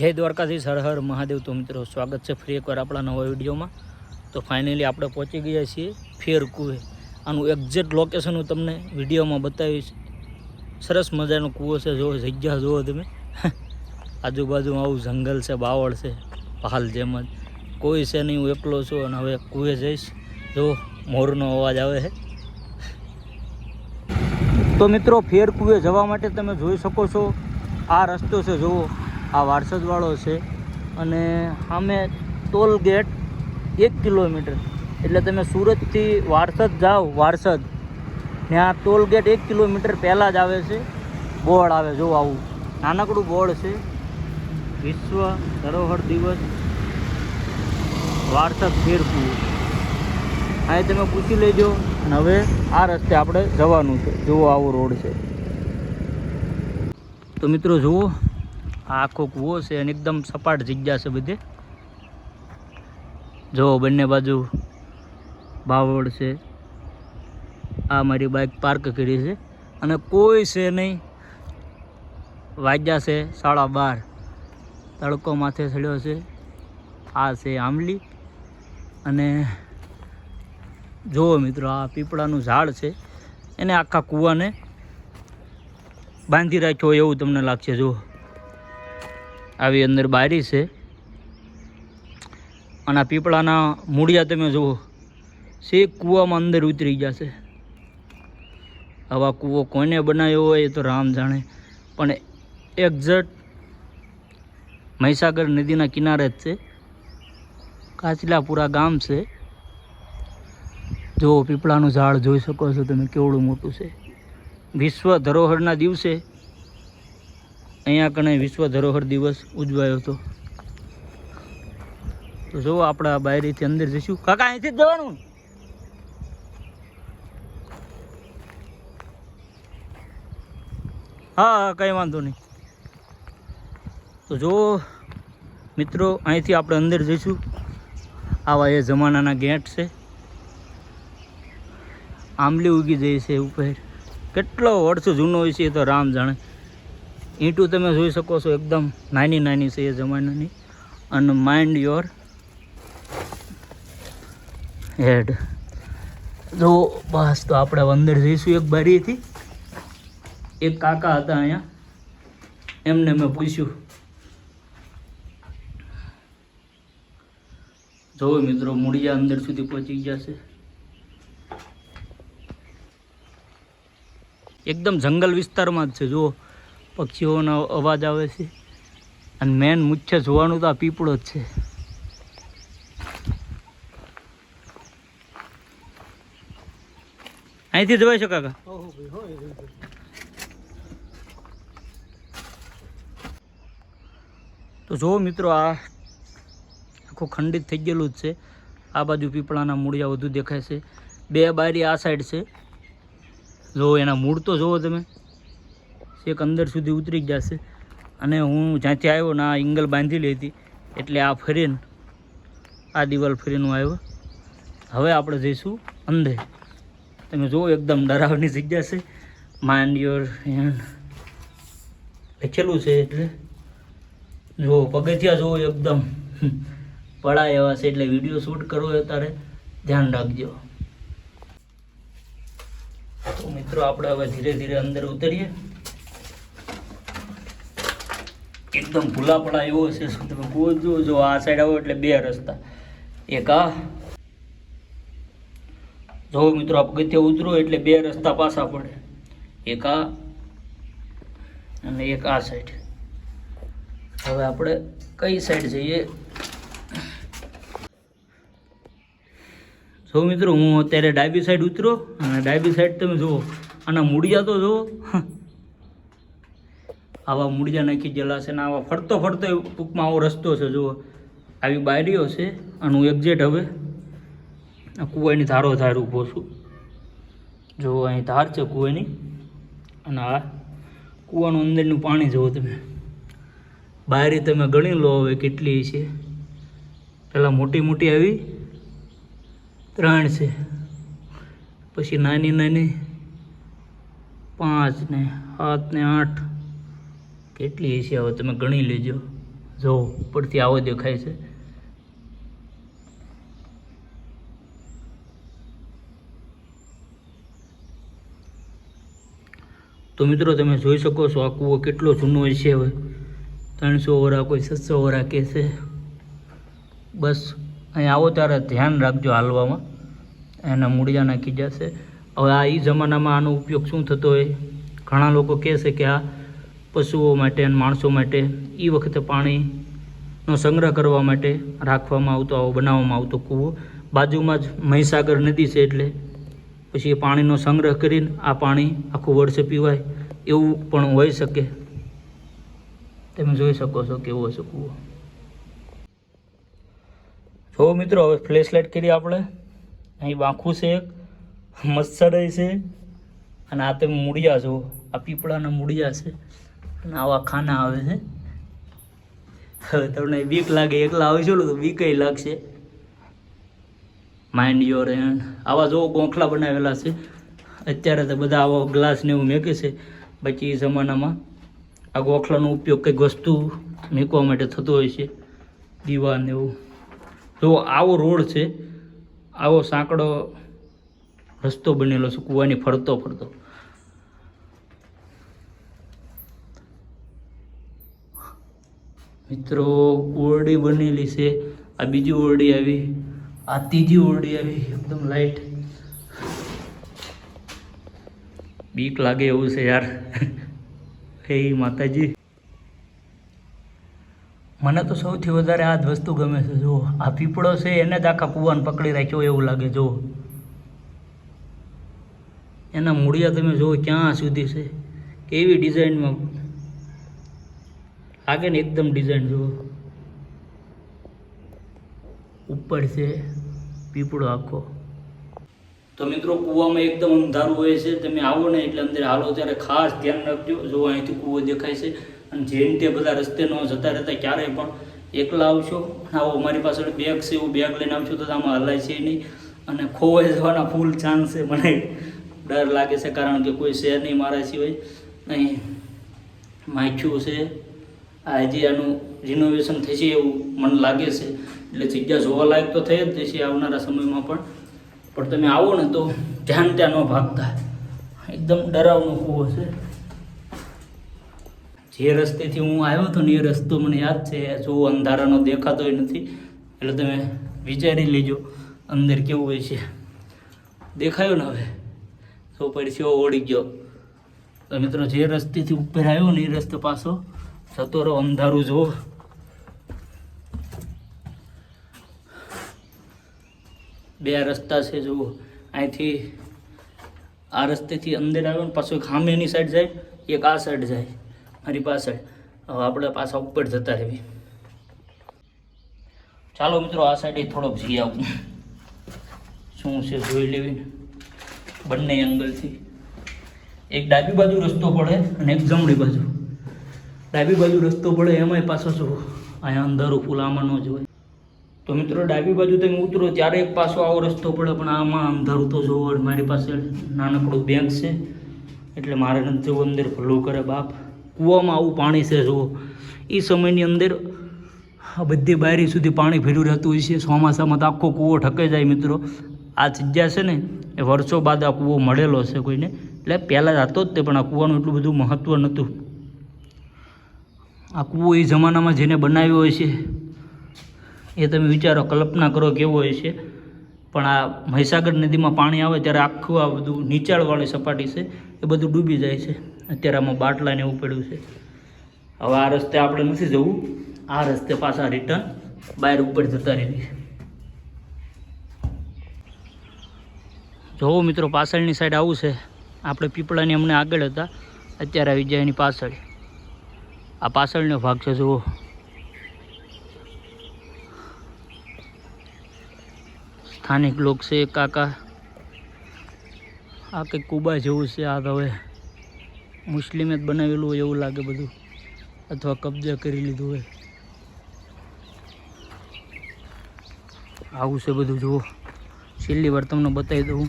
જય દ્વારકાધીશ, હર હર મહાદેવ. તો મિત્રો, સ્વાગત છે ફરી એકવાર આપણા નવા વિડીયોમાં. તો ફાઇનલી આપણે પહોંચી ગયા છીએ ફેર કુએ આનું એક્ઝેક્ટ લોકેશન હું તમને વિડીયોમાં બતાવીશ. સરસ મજાનો કૂવો છે જુઓ જગ્યા જુઓ તમે. આજુબાજુ આવું જંગલ છે, બાવળ છે, પહાલ જેમ જ. કોઈ છે નહીં, હું એકલો છું અને હવે કૂએ જઈશ. જો, મોરનો અવાજ આવે છે. તો મિત્રો, ફેર કુએ જવા માટે તમે જોઈ શકો છો. આ રસ્તો છે, જુઓ. આ વારસદવાળો છે અને સામે ટોલ ગેટ એક કિલોમીટર. એટલે તમે સુરતથી વારસદ જાઓ, વારસદ. ત્યાં ટોલ ગેટ એક કિલોમીટર પહેલાં જ આવે છે. બોર્ડ આવે, જો આવું. નાનકડું બોર્ડ છે. વિશ્વ ધરોહર દિવસ. વારસદ ફેરકું અહીં તમે પૂછી લેજો. હવે આ રસ્તે આપણે જવાનું છે. જુઓ આવો રોડ છે. તો મિત્રો જુઓ. આ આખો કૂવો છે અને એકદમ સપાટ જગ્યા છે બધે. જુઓ બંને બાજુ બાવળ છે. આ મારી બાઇક પાર્ક કરી છે. અને કોઈ છે નહીં. વાગ્યા છે સાડા બાર. તડકો માથે ચડ્યો છે. આ છે આંબલી. અને જુઓ મિત્રો, આ પીપળાનું ઝાડ છે. એને આખા કૂવાને બાંધી રાખ્યો એવું તમને લાગશે. જુઓ આવી અંદર બારી છે. અને આ પીપળાના મૂળિયા તમે જુઓ, છે કૂવામાં અંદર ઉતરી ગયા છે. આવા કૂવો કોને બનાવ્યો હોય એ તો રામ જાણે. પણ એક્ઝેક્ટ મહીસાગર નદીના કિનારે જ છે. કાચલાપુરા ગામ છે. જો પીપળાનું ઝાડ જોઈ શકો છો તમે, કેવડું મોટું છે. વિશ્વ ધરોહરના દિવસે અહીંયા કણે વિશ્વ ધરોહર દિવસ ઉજવાયો હતો. તો જો આપણે બાયરીથી અંદર જઈશું. કાકા, અહીંથી જવાનું. હા હા કંઈ વાંધો નહીં. તો જો મિત્રો, અહીંથી આપણે અંદર જઈશું. આવા એ જમાનાના ગેટ છે. આંબલી ઉગી જાય છે ઉપર. કેટલો વર્ષ જૂનો હોય છે એ તો રામ જાણે. ઈંટું તમે જોઈ શકો છો એકદમ નાની નાની છે એ જમાનાની. અને માઇન્ડ યોર હેડ જો બસ, તો આપણે અંદર જઈશું એક બારીથી. એક કાકા હતા અહીંયા. એમને મેં પૂછ્યું. જોવો મિત્રો, મૂળિયા અંદર સુધી પહોંચી ગયા છે. એકદમ જંગલ વિસ્તારમાં જ છે, જુઓ. પક્ષીઓનો અવાજ આવે છે. અને મેન મુખ્ય જોવાનું તો આ પીપળો જ છે. અહીંથી જોવાઈ છો કાકા? તો જુઓ મિત્રો આ આખું ખંડિત થઈ ગયેલું જ છે. આ બાજુ પીપળાના મૂળિયા વધુ દેખાય છે. બે બારી આ સાઈડ છે. જો એના મૂળ તો જુઓ તમે. છેક અંદર સુધી ઉતરી છે. અને હું જ્યાંથી આવ્યો ને આ ઇંગલ બાંધી લેતી એટલે આ ફરીને, આ દિવાલ ફરીને હું આવ્યો. હવે આપણે જઈશું અંદર તમે જુઓ, એકદમ ડરાવની જગ્યા છે. માઇન્ડ યોર હેન્ડ લખેલું છે એટલે. જુઓ, પગથિયા જુઓ, એકદમ. પડાય એવા છે એટલે વીડિયો શૂટ કરવો હોય ત્યારે ધ્યાન રાખજો. તો મિત્રો, આપણે હવે ધીરે ધીરે અંદર ઉતરીએ. એકદમ ભૂલાપડા એવો છે શું તમે કહો જો આ સાઈડ આવો એટલે બે રસ્તા. એક આ. જો મિત્રો આ પગથિયા ઉતરો એટલે બે રસ્તા પાછા પડે. એક આ અને એક આ સાઈડ હવે આપણે કઈ સાઈડ જઈએ? જો મિત્રો, હું અત્યારે ડાબી સાઈડ ઉતરો અને ડાબી સાઈડ તમે જુઓ. આના મૂળિયા તો જુઓ. આવા મૂળિયા નાખી ગયેલા છે ને આવા ફરતો ફરતો ટૂંકમાં આવો રસ્તો છે, જુઓ. આવી બારીઓ છે અને હું એક્ઝેક્ટ હવે કૂવાની ધારો ધાર ઊભો છું. જુઓ, અહીં ધાર છે કૂવાની. અને આ કૂવાનું અંદરનું પાણી જુઓ તમે. બારી તમે ગણી લો હવે કેટલી છે. પહેલાં મોટી મોટી આવી, ત્રણ છે. પછી નાની નાની પાંચ ને સાત ને આઠ કેટલી છે હવે તમે ગણી લેજો. જો ઉપરથી આવો દેખાય છે. તો મિત્રો તમે જોઈ શકો છો આ કૂવો કેટલો જૂનો છે હવે. ત્રણસો વરા કોઈ સત્સો વરા કે છે. બસ, અહીં આવો ત્યારે ધ્યાન રાખજો હાલવામાં. એના મૂળિયા નાખી જશે. હવે આ એ જમાનામાં આનો ઉપયોગ શું થતો હોય? ઘણા લોકો કહે છે કે આ પશુઓ માટે અને માણસો માટે એ વખતે પાણીનો સંગ્રહ કરવા માટે રાખવામાં આવતો, આવો બનાવવામાં આવતો કૂવો. બાજુમાં જ મહીસાગર નદી છે એટલે પછી એ પાણીનો સંગ્રહ કરીને આ પાણી આખું વર્ષે પીવાય, એવું પણ હોઈ શકે. તમે જોઈ શકો છો કેવો હશે કૂવો. જો મિત્રો, હવે ફ્લેશ લાઇટ કરી આપણે. અહીં બાંખું છે એક, મચ્છર છે, અને આ તમે મૂળિયા છો આ પીપળાના મૂળિયા છે. આવા ખાના આવે છે. હવે તમને બીક લાગે, એકલા આવે ને તો બીક લાગશે. માઇન્ડ યોર એન્ડ આવા જો ગોખલા બનાવેલા છે. અત્યારે તો બધા આવા ગ્લાસ ને એવું મેકે છે. બાકી એ જમાનામાં આ ગોખલાનો ઉપયોગ કંઈક વસ્તુ મૂકવા માટે થતો હોય છે. દીવા એવું. જો આવો રોડ છે, આવો સાંકડો રસ્તો બનેલો છે, કૂવાની ફરતો ફરતો. મિત્રો, ઓરડી બનેલી છે. આ બીજી ઓરડી આવી. આ ત્રીજી ઓરડી આવી. એકદમ લાઈટ બીક લાગે એવું છે યાર. હે માતાજી. મને તો સૌથી વધારે આ જ વસ્તુ ગમે છે. જો આ પીપળો છે, એને જ આખા કૂવાને પકડી રાખ્યો એવું લાગે જો એના મૂળિયા તમે જુઓ ક્યાં સુધી છે. કેવી ડિઝાઇનમાં લાગે ને એકદમ ડિઝાઇન જુઓ ઉપર છે પીપળો આખો તો મિત્રો કૂવામાં એકદમ અંધારું હોય છે તમે આવો ને એટલે અંદર હાલો ત્યારે ખાસ ધ્યાન રાખજો જો અહીંથી કૂવો દેખાય છે અને જેમ તે બધા રસ્તે ન જતા રહેતા ક્યારેય પણ એકલા આવશો આવો મારી પાછળ બેગ છે એવું બેગ લઈને આવશો તો આમાં હલાય છે નહીં અને ખોવાઈ જવાના ફૂલ ચાન્સ છે મને ડર લાગે છે કારણ કે કોઈ શેર નહીં મારા સિવાય અહીં માખ્યું છે આ હજી આનું રિનોવેશન થશે એવું મને લાગે છે. એટલે જગ્યા જોવા લાયક તો થઈ જ જશે આવનારા સમયમાં પણ. પણ તમે આવો ને તો ધ્યાન ત્યાં ન ભાગતા. એકદમ ડરાવનો કૂવો છે. જે રસ્તેથી હું આવ્યો હતો ને એ રસ્તો મને યાદ છે. જો અંધારાનો દેખાતોય નથી. એટલે તમે વિચારી લેજો અંદર કેવું હોય છે. દેખાયો ને હવે? તો પછી ઓળી ગયો. તો મિત્રો, જે રસ્તેથી ઉપર આવ્યો ને એ રસ્તે પાછો જતો રહો અંધારું જુઓ. બે રસ્તા છે જુઓ. અહીંથી આ રસ્તેથી અંદર આવ્યો ને પાછો ખામેની સાઈડ જાય, એક આ સાઈડ જાય, મારી પાછળ. હવે આપણે પાછા ઉપર જતા રહેવી ચાલો મિત્રો, આ સાઈડે થોડોક જઈ આવું. શું છે જોઈ લેવી? બંને એંગલથી એક ડાબી બાજુ રસ્તો પડે અને એક જમણી બાજુ. ડાબી બાજુ રસ્તો પડે એમાંય પાછો શું? અહીંયા અંધારું ફૂલ આમાં ન જ હોય તો મિત્રો, ડાબી બાજુ તમે ઉતરો, ત્યારે એક પાછો આવો રસ્તો પડે, પણ આમાં અંધારું તો જોવો મારી પાસે નાનકડું બેંક છે, એટલે મારે નથી જવું અંદર. ભલું કરે બાપ. કૂવામાં આવું પાણી છે, જુઓ. એ સમયની અંદર આ બધી બારી સુધી પાણી ભર્યું રહેતું હોય છે ચોમાસામાં તો આખો કૂવો ઠકાઈ જાય મિત્રો. આ જગ્યા છે ને, એ વર્ષો બાદ આ કૂવો મળેલો છે કોઈને. એટલે પહેલાં જ હતો જ તે, પણ આ કૂવાનું એટલું બધું મહત્ત્વ નહોતું. આ કૂવો એ જમાનામાં જેને બનાવ્યો હોય છે, એ તમે વિચારો, કલ્પના કરો કેવો હોય છે. પણ આ મહીસાગર નદીમાં પાણી આવે ત્યારે આખું આ બધું નીચાણવાળી સપાટી છે, એ બધું ડૂબી જાય છે. અત્યારે આમાં બાટલાને એવું પડ્યું છે. હવે આ રસ્તે આપણે નથી જવું, આ રસ્તે પાછા રિટર્ન બહાર ઉપર જતા રહેવી જોવો મિત્રો, પાછળની સાઈડ આવું છે. આપણે પીપળાની અમને આગળ હતા, અત્યારે આવી જાય એની પાછળ. આ પાછળનો ભાગ છે, જુઓ. સ્થાનિક લોક છે કાકા. આ કંઈક કુબા જેવું છે આ તો હવે. મુસ્લિમે જ બનાવેલું હોય એવું લાગે બધું. અથવા કબજા કરી લીધું હોય. આવું છે બધું, જુઓ. છેલ્લી વાર તમને બતાવી દઉં.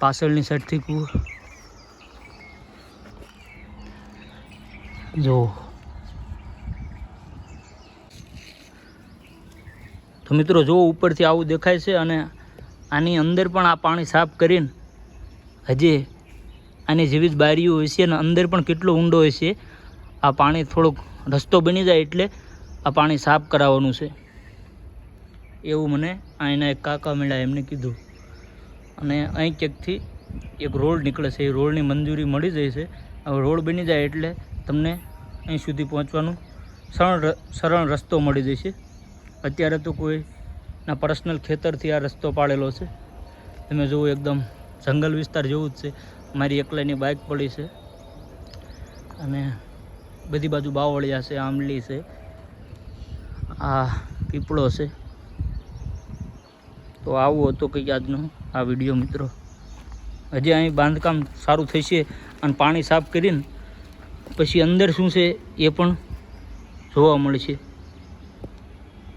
પાછળની સાઈડથી કૂવો. જો. તો મિત્રો જો ઉપરથી આવું દેખાય છે અને આની અંદર પણ આ પાણી સાફ કરીને હજી આની જેવી જ બારીઓ હોય છે અને અંદર પણ કેટલો ઊંડો હોય છે. આ પાણી થોડોક રસ્તો બની જાય એટલે આ પાણી સાફ કરાવવાનું છે. એવું મને અહીંના એક કાકા મળ્યા, એમને કીધું. અને અહીં ક્યાંકથી એક રોડ નીકળે છે. એ રોડની મંજૂરી મળી જાય છે. હવે રોડ બની જાય એટલે તમને અહીં સુધી પહોંચવાનું સરળ સરળ રસ્તો મળી જશે. અત્યારે તો કોઈના પર્સનલ ખેતરથી આ રસ્તો પાડેલો છે. તમે જુઓ એકદમ જંગલ વિસ્તાર જેવું જ છે. મારી એકલાની બાઇક પડી છે. અને બધી બાજુ બાવળિયા છે, આંબલી છે, આ પીપળો છે. તો આવું હતું કંઈક આજનો આ વીડિયો મિત્રો. હજી અહીં બાંધકામ સારું થશે અને પાણી સાફ કરીને પછી અંદર શું છે એ પણ જોવા મળે છે.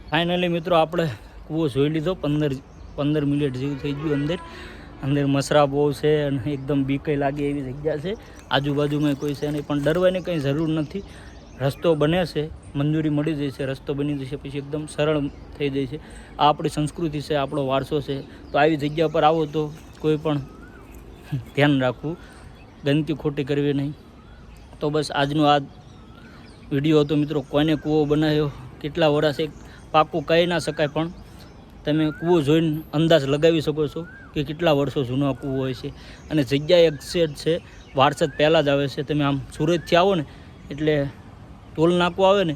ફાઇનલી મિત્રો આપણે કૂવો જોઈ લીધો, પંદર પંદર મિનિટ જેવું થઈ ગયું અંદર. અંદર મસરા બહુ છે અને એકદમ બીકઈ લાગે એવી જગ્યા છે. આજુબાજુમાં કોઈ છે નહીં, પણ ડરવાની કંઈ જરૂર નથી. રસ્તો બને છે, મંજૂરી મળી જશે રસ્તો બની જશે પછી એકદમ સરળ થઈ જશે આ આપણી સંસ્કૃતિ છે, આપણો વારસો છે. તો આવી જગ્યા પર આવો તો કોઈ પણ ધ્યાન રાખવું. ગંદકી ખોટી કરવી નહીં. તો બસ આજનો આ વીડિયો હતો મિત્રો કોને કૂવો બનાવ્યો? કેટલા વર્ષ એક પાકું કહી ના શકાય, પણ તમે કૂવો જોઈને અંદાજ લગાવી શકો છો કે કેટલા વર્ષો જૂનો કૂવો હોય છે. અને જગ્યા એક સેટ છે, વારસદ પહેલાં જ આવે છે. તમે આમ સુરતથી આવો ને, એટલે ટોલ નાકું આવે ને,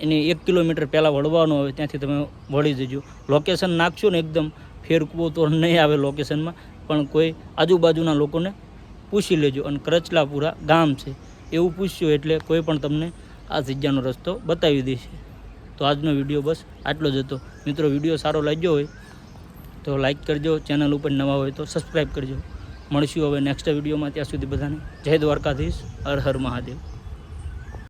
એની એક કિલોમીટર પહેલાં વળવાનું આવે, ત્યાંથી તમે વળી જજો. લોકેશન નાખશો ને એકદમ, ફેર કૂવો તો નહીં આવે લોકેશનમાં પણ કોઈ આજુબાજુના લોકોને પૂછી લેજો. અને કરચલાપુરા ગામ છે. એવું પૂછ્યું એટલે કોઈ પણ તમને આ જગ્યાનો રસ્તો બતાવી દેશે. તો આજનો વીડિયો બસ આટલો જ હતો. મિત્રો, વીડિયો સારો લાગ્યો હોય તો લાઈક કરજો, ચેનલ ઉપર નવા હોય તો સબસ્ક્રાઈબ કરજો. મળશું હવે નેક્સ્ટ વિડીયોમાં. ત્યાં સુધી બધાને જય દ્વારકાધીશ. હર હર મહાદેવ.